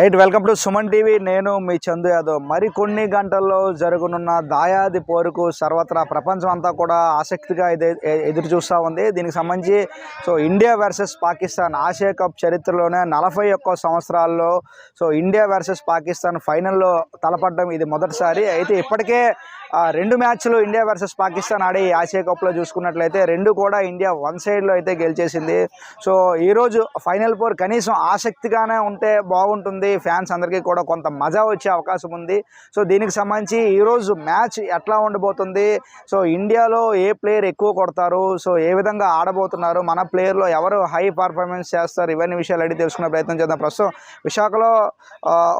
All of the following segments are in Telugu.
Right welcome to Suman TV. నేను మీ చందు యాదవ్. మరికొన్ని గంటల్లో జరగనున్న దాయాది పోరుకు సర్వత్రా ప్రపంచం అంతా కూడా ఆసక్తిగా ఎదురు చూస్తూ ఉంది. దీనికి సంబంధించి so India versus Pakistan Asia cup చరిత్రలోనే నలభై ఒక్క సంవత్సరాల్లో సో ఇండియా వర్సెస్ పాకిస్తాన్ ఫైనల్లో తలపడడం ఇది మొదటిసారి. అయితే ఇప్పటికే రెండు మ్యాచ్లు ఇండియా వర్సెస్ పాకిస్తాన్ ఆడి ఆసియా కప్లో చూసుకున్నట్లయితే రెండు కూడా ఇండియా వన్ సైడ్లో అయితే గెలిచేసింది. సో ఈరోజు ఫైనల్ ఫోర్ కనీసం ఆసక్తిగానే ఉంటే బాగుంటుంది. ఫ్యాన్స్ అందరికీ కూడా కొంత మజా వచ్చే అవకాశం ఉంది. సో దీనికి సంబంధించి ఈరోజు మ్యాచ్ ఎట్లా ఉండబోతుంది? సో ఇండియాలో ఏ ప్లేయర్ ఎక్కువ కొడతారు? సో ఏ విధంగా ఆడబోతున్నారు? మన ప్లేయర్లో ఎవరు హై పర్ఫార్మెన్స్ చేస్తారు? ఇవన్నీ విషయాలు అడిగి తెలుసుకునే ప్రయత్నం చేద్దాం. ప్రస్తుతం విశాఖలో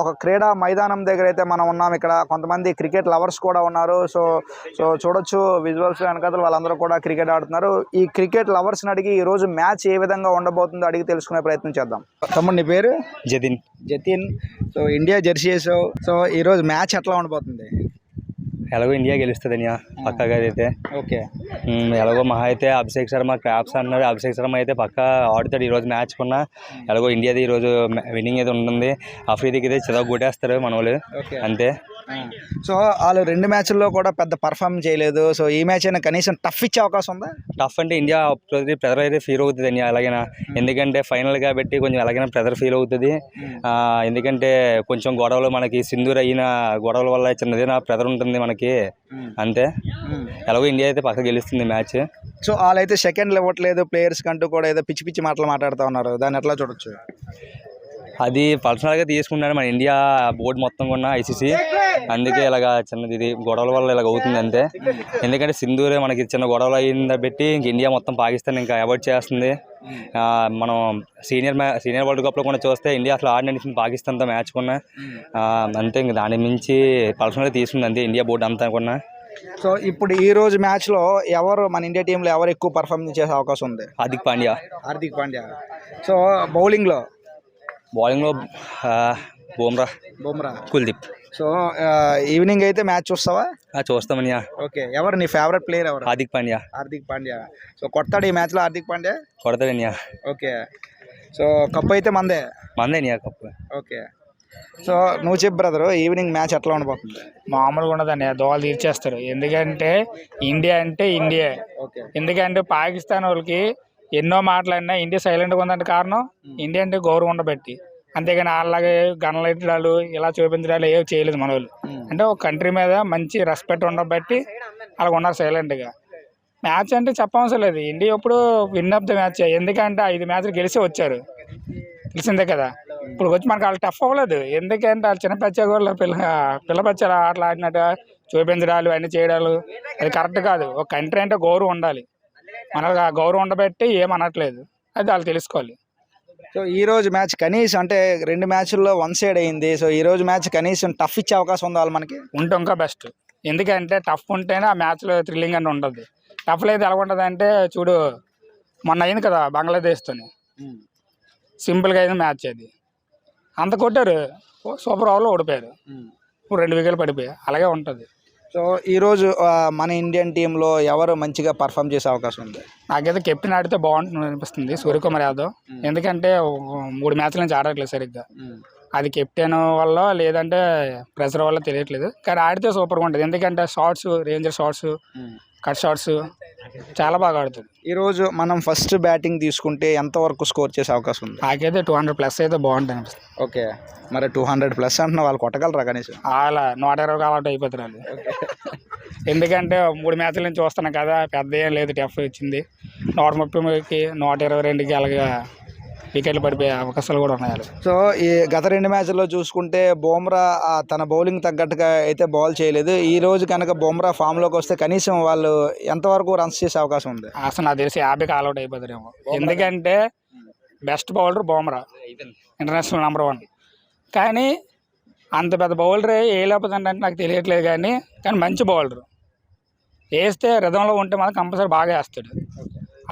ఒక క్రీడా మైదానం దగ్గర అయితే మనం ఉన్నాం. ఇక్కడ కొంతమంది క్రికెట్ లవర్స్ కూడా ఉన్నారు. సో సో చూడొచ్చు విజువల్స్ వెనకాల వాళ్ళందరూ కూడా క్రికెట్ ఆడుతున్నారు. ఈ క్రికెట్ లవర్స్ని అడిగి ఈ రోజు మ్యాచ్ ఏ విధంగా ఉండబోతుందో అడిగి తెలుసుకునే ప్రయత్నం చేద్దాం. తమ్ముడు నీ పేరు? Jatin. Jatin. So India jersey వేసావు. సో ఈ రోజు మ్యాచ్ ఎట్లా ఉండబోతుంది? ఎలాగో ఇండియా గెలుస్తుంది అనియా పక్కాగా అయితే. ఓకే. ఎలాగో మహా అయితే అభిషేక్ శర్మ క్రాప్స్ అన్నారు. అభిషేక్ శర్మ అయితే పక్కా ఆడుతాడు ఈరోజు మ్యాచ్ కున్నా. ఎలాగో ఇండియాది ఈరోజు విన్నింగ్ అయితే ఉంటుంది. అఫ్రీదికి అయితే చదవ కొట్టేస్తారు మన వాళ్ళు ఓకే. అంతే. సో వాళ్ళు రెండు మ్యాచ్ల్లో కూడా పెద్ద పర్ఫామ్ చేయలేదు. సో ఈ మ్యాచ్ అయినా కనీసం టఫ్ ఇచ్చే అవకాశం ఉందా? టఫ్ అంటే ఇండియా ప్రెజర్ అయితే ఫీల్ అవుతుంది అని ఎలాగైనా ఎందుకంటే ఫైనల్ కాబట్టి కొంచెం ఎలాగైనా ప్రెజర్ ఫీల్ అవుతుంది. ఆ, ఎందుకంటే కొంచెం గొడవలు మనకి సింధూర్ అయిన గొడవల వల్ల చిన్నది నా ప్రెజర్ ఉంటుంది మనకి. అంతే. ఎలాగో ఇండియా అయితే పక్క గెలుస్తుంది మ్యాచ్. సో వాళ్ళైతే సెకండ్లు ఇవ్వట్లేదు. ప్లేయర్స్ కంటూ కూడా ఏదో పిచ్చి పిచ్చి మాటలు మాట్లాడుతూ ఉన్నారు. దాన్ని ఎట్లా చూడొచ్చు? అది పర్సనల్గా తీసుకున్నాడు మన ఇండియా బోర్డు మొత్తం కూడా ఐసీసీ అందుకే ఇలాగ చిన్నది ఇది గొడవల వల్ల ఇలాగ అవుతుంది అంతే. ఎందుకంటే సింధూరే మనకి చిన్న గొడవలు అయిందా పెట్టి ఇంక ఇండియా మొత్తం పాకిస్తాన్ ఇంకా అవాయిడ్ చేస్తుంది. మనం సీనియర్ మ్యా సీనియర్ వరల్డ్ కప్లో కూడా చూస్తే ఇండియా అసలు ఆడిన పాకిస్తాన్తో మ్యాచ్ కొన్నా. అంతే ఇంక దాని మించి పర్సనల్గా తీసుకుంది అంతే ఇండియా బోర్డు అంతా కొన్నా. సో ఇప్పుడు ఈ రోజు మ్యాచ్లో ఎవరు మన ఇండియా టీంలో ఎవరు ఎక్కువ పర్ఫామ్ చేసే అవకాశం ఉంది? హార్దిక్ పాండ్యా. హార్దిక్ పాండ్యా. సో బౌలింగ్లో? బౌలింగ్లో బూమ్రా. బుమ్రా. కుల్దీప్. సో ఈవినింగ్ అయితే మ్యాచ్ చూస్తావా? ఆ, చూస్తామనియా ఓకే. ఎవరు నీ ఫేవరెట్ ప్లేయర్ ఎవరు? హార్దిక్ పాండ్యా. హార్దిక్ పాండ్యా. సో కొడతాడు ఈ మ్యాచ్లో హార్దిక్ పాండ్యా? కొడతాడనియా ఓకే. సో కప్ అయితే మందే? మందేనియా కప్పు ఓకే. సో నువ్వు చెప్పు బ్రదర్ ఈవినింగ్ మ్యాచ్ ఎట్లా ఉండబోతుంది? మామూలుగా ఉండదండి దోవలు తీర్చేస్తారు. ఎందుకంటే ఇండియా అంటే ఇండియా. ఓకే. ఎందుకంటే పాకిస్తాన్ వాళ్ళకి ఎన్నో మాటలన్నా ఇండియా సైలెంట్గా ఉందంటే కారణం ఇండియా అంటే గౌరవం ఉండబట్టి. అంతేగాని అలాగే గనలెట్టడాలు ఇలా చూపించడాలు ఏవి చేయలేదు మన వాళ్ళు అంటే ఒక కంట్రీ మీద మంచి రెస్పెక్ట్ ఉండబట్టి అలా ఉన్నారు సైలెంట్గా మ్యాచ్ అంటే చెప్పవసరం లేదు. ఇండియా ఇప్పుడు విన్ ఆఫ్ ద మ్యాచ్ ఎందుకంటే ఐదు మ్యాచ్లు గెలిచి వచ్చారు. తెలిసిందే కదా. ఇప్పుడు వచ్చి మనకు వాళ్ళు టఫ్ అవ్వలేదు. ఎందుకంటే వాళ్ళు చిన్న పచ్చ వాళ్ళు పిల్ల పిల్ల పచ్చలు ఆటలు ఆడినట్టు చూపించడాలు అన్నీ చేయడాలు. అది కరెక్ట్ కాదు. ఒక కంట్రీ అంటే గౌరవం ఉండాలి. మనకు ఆ గౌరవం ఉండబట్టి ఏమనట్లేదు అది వాళ్ళు తెలుసుకోవాలి. సో ఈ రోజు మ్యాచ్ కనీసం అంటే రెండు మ్యాచ్ల్లో వన్ సైడ్ అయింది. సో ఈ రోజు మ్యాచ్ కనీసం టఫ్ ఇచ్చే అవకాశం ఉందా వాళ్ళు మనకి? ఉంటే ఇంకా బెస్ట్. ఎందుకంటే టఫ్ ఉంటేనే ఆ మ్యాచ్లో థ్రిల్లింగ్ అని ఉంటుంది టఫ్ లేదు ఎలా ఉంటుంది అంటే చూడు మొన్న అయింది కదా బంగ్లాదేశ్తోని. సింపుల్గా అయింది మ్యాచ్ అది. అంత కొట్టారు. సూపర్ ఓవర్లో ఓడిపోయారు. ఇప్పుడు రెండు వికెట్లు పడిపోయాయి. అలాగే ఉంటుంది. సో ఈ రోజు ఆ, మన ఇండియన్ టీంలో ఎవరు మంచిగా పర్ఫామ్ చేసే అవకాశం ఉంది? నాకైతే కెప్టెన్ ఆడితే బాగుంటుంది అనిపిస్తుంది సూర్యకుమార్ యాదవ్. ఎందుకంటే మూడు మ్యాచ్ల నుంచి ఆడట్లేదు సరిగ్గా. అది కెప్టెన్ వల్ల లేదంటే ప్రెషర్ వల్ల తెలియట్లేదు. కానీ ఆడితే సూపర్గా ఉంటుంది. ఎందుకంటే shots ranger shots cut shots చాలా బాగా ఆడుతుంది. ఈ రోజు మనం ఫస్ట్ బ్యాటింగ్ తీసుకుంటే ఎంతవరకు స్కోర్ చేసే అవకాశం ఉంది? నాకైతే టూ హండ్రెడ్ ప్లస్ అయితే బాగుంటుంది అనిపిస్తుంది. ఓకే. మరి టూ హండ్రెడ్ ప్లస్ అంటున్నా వాళ్ళు కొట్టగలరా కనీసం? అలా నూట ఇరవై అలవాటు అయిపోతారు వాళ్ళు. ఎందుకంటే మూడు మ్యాచ్ల నుంచి చూస్తున్నాం కదా పెద్ద ఏం లేదు టఫ్ ఇచ్చింది నూట ముప్పైకి నూట ఇరవై రెండుకి అలాగే వికెట్లు పడిపోయే అవకాశాలు కూడా ఉన్నాయి. సో ఈ గత రెండు మ్యాచ్ల్లో చూసుకుంటే బోమ్రా తన బౌలింగ్ తగ్గట్టుగా అయితే బౌల్ చేయలేదు. ఈ రోజు కనుక బోమ్రా ఫామ్లోకి వస్తే కనీసం వాళ్ళు ఎంతవరకు రన్స్ చేసే అవకాశం ఉంది? అసలు నాకు తెలిసి యాభైకి ఆల్అౌట్ అయిపోతారేమో. ఎందుకంటే best bowler Bumrah. International number one. కానీ అంత పెద్ద బౌలర్ ఏ లేకపోతే నాకు తెలియట్లేదు కానీ కానీ మంచి బౌలర్. వేస్తే రిధంలో ఉంటే మాత్రం కంపల్సరీ బాగా వేస్తాడు.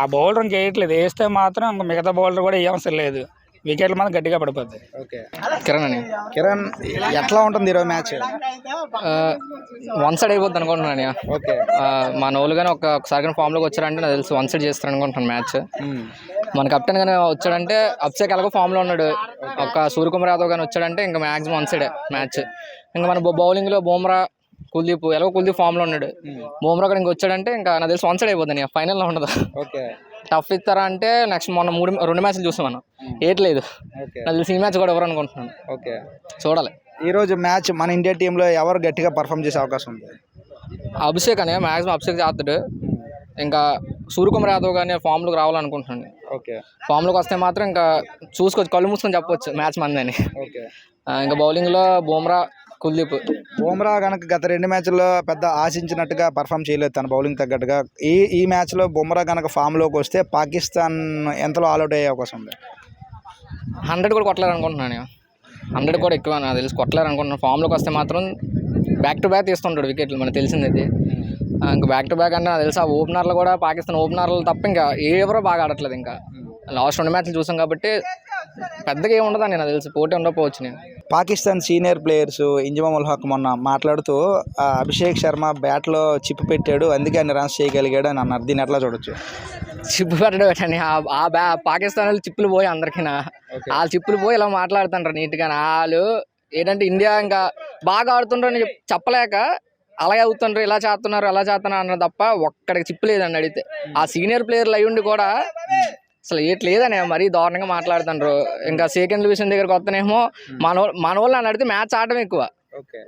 ఆ బౌలర్ ఇంకేయట్లేదు వేస్తే మాత్రం ఇంక మిగతా బౌలర్ కూడా ఏ అవసరం లేదు. వికెట్ల మీద గట్టిగా పడిపోద్ది. ఓకే. కిరణ్ అని కిరణ్ ఎట్లా ఉంటుంది ఈరోజు మ్యాచ్? వన్ సైడ్ అయిపోద్ది అనుకుంటున్నాను. ఓకే. మన వాళ్ళు కానీ ఒక ఒకసారి కానీ ఫామ్లోకి వచ్చారంటే నాకు తెలిసి వన్ సైడ్ చేస్తారు అనుకుంటున్నాను మ్యాచ్. మన కెప్టెన్ కానీ వచ్చాడంటే అప్సెక్ ఎలాగో ఫామ్లో ఉన్నాడు. ఒక సూర్యకుమార్ యాదవ్ కానీ వచ్చాడంటే ఇంకా మ్యాక్సిమం వన్ సైడే మ్యాచ్. ఇంకా మన బౌలింగ్లో బూమ్రా కుల్దీప్ ఎలాగో కుల్దీప్ ఫామ్లో ఉన్నాడు. బూమ్రా కూడా ఇంకా వచ్చాడంటే ఇంకా నాకు తెలిసి వన్ సైడ్ అయిపోద్ది ఫైనల్లో ఉండదు. ఓకే. టఫ్ ఇస్తారా అంటే నెక్స్ట్ మొన్న మూడు రెండు మ్యాచ్లు చూసాం మనం ఏట్లేదు. నాకు తెలిసి ఈ మ్యాచ్ కూడా ఎవరు అనుకుంటున్నాను. ఓకే. చూడాలి. ఈరోజు మ్యాచ్ మన ఇండియా టీంలో ఎవరు గట్టిగా పర్ఫామ్ చేసే అవకాశం ఉంది? అభిషేక్ అనే మ్యాక్సిమం అభిషేక్ చేస్తాడు. ఇంకా సూర్యకుమార్ యాదవ్ కానీ ఫామ్లోకి రావాలనుకుంటున్నాను. ఓకే. ఫామ్లోకి వస్తే మాత్రం ఇంకా చూసుకోవచ్చు కళ్ళు మూసుకొని చెప్పొచ్చు మ్యాచ్ మందని ఇంకా బౌలింగ్లో బూమ్రా కుల్దీప్. బుమ్రా కనుక గత రెండు మ్యాచ్ల్లో పెద్ద ఆశించినట్టుగా పర్ఫామ్ చేయలేదు తన బౌలింగ్ తగ్గట్టుగా. ఈ ఈ మ్యాచ్లో బుమ్రా కనుక ఫామ్లోకి వస్తే పాకిస్తాన్ ఎంతలో ఆల్అౌట్ అయ్యే అవకాశం ఉంది? హండ్రెడ్ కూడా కొట్టలేరు అనుకుంటున్నాను హండ్రెడ్ కూడా ఎక్కువ నాకు తెలిసి. కొట్టలేరు అనుకుంటున్నాను ఫామ్లోకి వస్తే మాత్రం బ్యాక్ టు బ్యాక్ తీస్తుంటాడు వికెట్లు మనకు తెలిసింది అది ఆ, ఇంకా బ్యాక్ టు బ్యాక్ అంటే నాకు తెలిసి. ఆ ఓపెనర్లు కూడా పాకిస్తాన్ ఓపెనర్లు తప్ప ఇంకా ఎవరో బాగా ఆడట్లేదు ఇంకా. లాస్ట్ రెండు మ్యాచ్లు చూసాం కాబట్టి పెద్దగా ఏమి ఉండదు నాకు తెలిసి. పోటీ ఉండకపోవచ్చు నేను. పాకిస్తాన్ సీనియర్ ప్లేయర్స్ ఇంజమాముల్ హక్ మొన్న మాట్లాడుతూ ఆ, అభిషేక్ శర్మ బ్యాట్లో చిప్ పెట్టాడు అందుకే అన్ని రన్స్ చేయగలిగాడు అని అన్నారు. దీన్ని ఎట్లా చూడొచ్చు? చిప్పు పెట్టడం ఆ- ఆ బ్యా పాకిస్తాన్ వాళ్ళు చిప్పులు పోయి అందరికీ వాళ్ళు చిప్పులు పోయి ఇలా మాట్లాడుతుంటారు నీట్గా. వాళ్ళు ఏంటంటే ఇండియా ఇంకా బాగా ఆడుతుండ్రు చెప్- చెప్పలేక అలాగే అవుతుండ్రు ఇలా చేస్తున్నారు అలా చేస్తున్నారు అన్నారు తప్ప ఒక్కడికి చిప్పు లేదండి అడిగితే. ఆ సీనియర్ ప్లేయర్లు అయ్యుండి కూడా అసలు ఏట్ లేదని మరీ దారుణంగా మాట్లాడుతుండ్రు. ఇంకా సెకండ్ డివిజన్ దగ్గరకు వస్తేనేమో మన వా- మన వాళ్ళు అని అడిగితే మ్యాచ్ ఆడడం ఎక్కువ.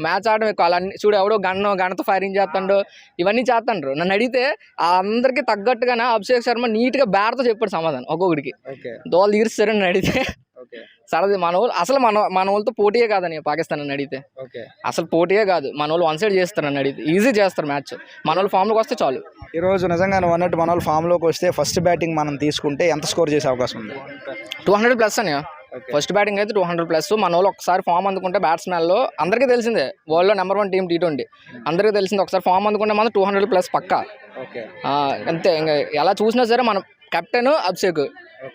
మ్యాచ్ ఆడడం ఎక్కువ. అలా చూడు ఎవడో గన్ను గన్నుతో ఫైరింగ్ చేస్తాడు ఇవన్నీ చేస్తాండ్రు. నన్ను అడిగితే ఆ అందరికి తగ్గట్టుగానే అభిషేక్ శర్మ నీట్గా బ్యాట్తో చెప్పాడు సమాధానం ఒక్కొక్కడికి. దోలు తీరుస్తారు నన్ను అడిగితే. సరది మన వాళ్ళు అసలు మన మన వాళ్ళతో పోటీయే కాదని పాకిస్తాన్ నన్ను అడిగితే. ఓకే. అసలు పోటీయే కాదు. మన వాళ్ళు వన్ సైడ్ చేస్తారు నన్ను అడిగితే. ఈజీ చేస్తారు మ్యాచ్ మన వాళ్ళు ఫామ్లోకి వస్తే చాలు. ఈరోజు నిజంగా నువ్వు అన్నట్టు మన వాళ్ళు ఫామ్లోకి వస్తే ఫస్ట్ బ్యాటింగ్ మనం తీసుకుంటే ఎంత స్కోర్ చేసే అవకాశం ఉంది? టూ హండ్రెడ్ ప్లస్ అని ఫస్ట్ బ్యాటింగ్ అయితే టూ హండ్రెడ్ ప్లస్ మన వాళ్ళు ఒకసారి ఫామ్ అందుకుంటే బ్యాట్స్మెన్లో అందరికీ తెలిసిందే. వరల్డ్లో number one team T twenty అందరికీ తెలిసిందే. ఒకసారి ఫామ్ అందుకుంటే మనం టూ హండ్రెడ్ ప్లస్ పక్కా. అంతే. ఇంకా ఎలా చూసినా సరే మనం కెప్టెన్ అభిషేక్.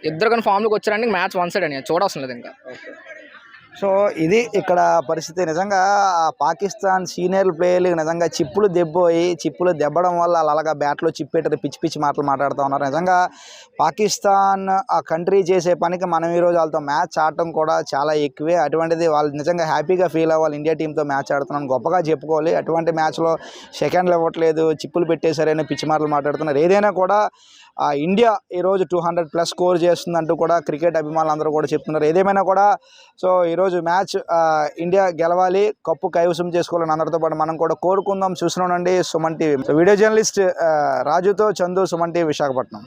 ఇద్దరు కానీ ఫామ్లోకి వచ్చారంటే మ్యాచ్ వన్ సైడ్ అని చూడవసరం లేదు ఇంకా. సో ఇది ఇక్కడ పరిస్థితి. నిజంగా ఆ పాకిస్తాన్ సీనియర్ ప్లేయర్లు నిజంగా చిప్పులు దెబ్బోయి చిప్పులు దెబ్బడం వల్ల అలాగా బ్యాట్లో చిప్పేటది పిచ్చి పిచ్చి మాటలు మాట్లాడుతూ ఉన్నారు. నిజంగా పాకిస్తాన్ ఆ కంట్రీ చేసే పనికి మనం ఈరోజు వాళ్ళతో మ్యాచ్ ఆడటం కూడా చాలా ఎక్కువే. అటువంటిది వాళ్ళు నిజంగా హ్యాపీగా ఫీల్ అవ్వాలి. ఇండియా టీంతో మ్యాచ్ ఆడుతున్నాను గొప్పగా చెప్పుకోవాలి. అటువంటి మ్యాచ్లో సెకండ్లు ఇవ్వట్లేదు. చిప్పులు పెట్టేశారని పిచ్చి మాటలు మాట్లాడుతున్నారు. ఏదైనా కూడా ఆ ఇండియా ఈరోజు టూ హండ్రెడ్ ప్లస్ స్కోర్ చేస్తుందంటూ కూడా క్రికెట్ అభిమానులు అందరూ కూడా చెప్తున్నారు. ఏదేమైనా కూడా సో ఈరోజు మ్యాచ్ ఇండియా గెలవాలి కప్పు కైవసం చేసుకోవాలని అందరితో పాటు మనం కూడా కోరుకుందాం. చూస్తున్నానండి సుమన్ టీవీ. వీడియో జర్నలిస్ట్ రాజుతో చందు సుమన్ టీవీ విశాఖపట్నం.